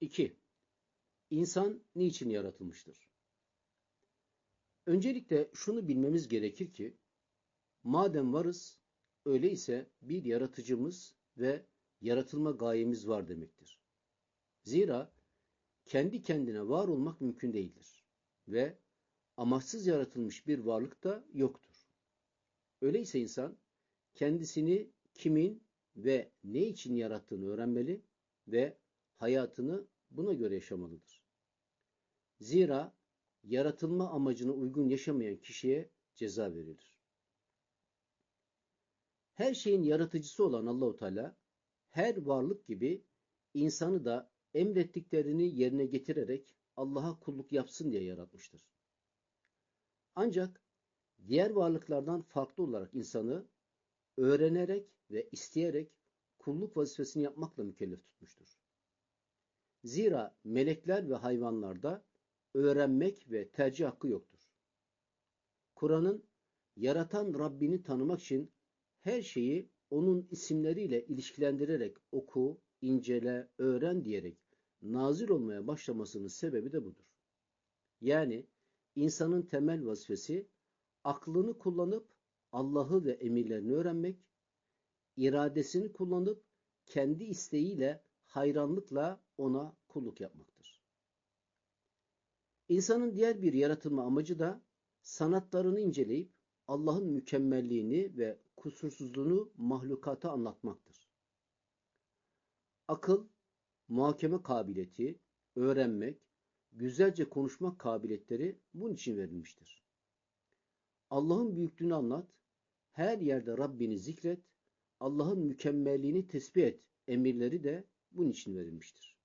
2. İnsan niçin yaratılmıştır? Öncelikle şunu bilmemiz gerekir ki, madem varız, öyleyse bir yaratıcımız ve yaratılma gayemiz var demektir. Zira kendi kendine var olmak mümkün değildir ve amaçsız yaratılmış bir varlık da yoktur. Öyleyse insan kendisini kimin ve ne için yarattığını öğrenmeli ve hayatını buna göre yaşamalıdır. Zira yaratılma amacına uygun yaşamayan kişiye ceza verilir. Her şeyin yaratıcısı olan Allahu Teala her varlık gibi insanı da emrettiklerini yerine getirerek Allah'a kulluk yapsın diye yaratmıştır. Ancak diğer varlıklardan farklı olarak insanı öğrenerek ve isteyerek kulluk vazifesini yapmakla mükellef tutmuştur. Zira melekler ve hayvanlarda öğrenmek ve tercih hakkı yoktur. Kur'an'ın yaratan Rabbini tanımak için her şeyi onun isimleriyle ilişkilendirerek oku, incele, öğren diyerek nazil olmaya başlamasının sebebi de budur. Yani insanın temel vazifesi aklını kullanıp Allah'ı ve emirlerini öğrenmek, iradesini kullanıp kendi isteğiyle hayranlıkla ona kulluk yapmaktır. İnsanın diğer bir yaratılma amacı da sanatlarını inceleyip Allah'ın mükemmelliğini ve kusursuzluğunu mahlukata anlatmaktır. Akıl, muhakeme kabiliyeti, öğrenmek, güzelce konuşmak kabiliyetleri bunun için verilmiştir. Allah'ın büyüklüğünü anlat, her yerde Rabbini zikret, Allah'ın mükemmelliğini tesbih et emirleri de bunun için verilmiştir.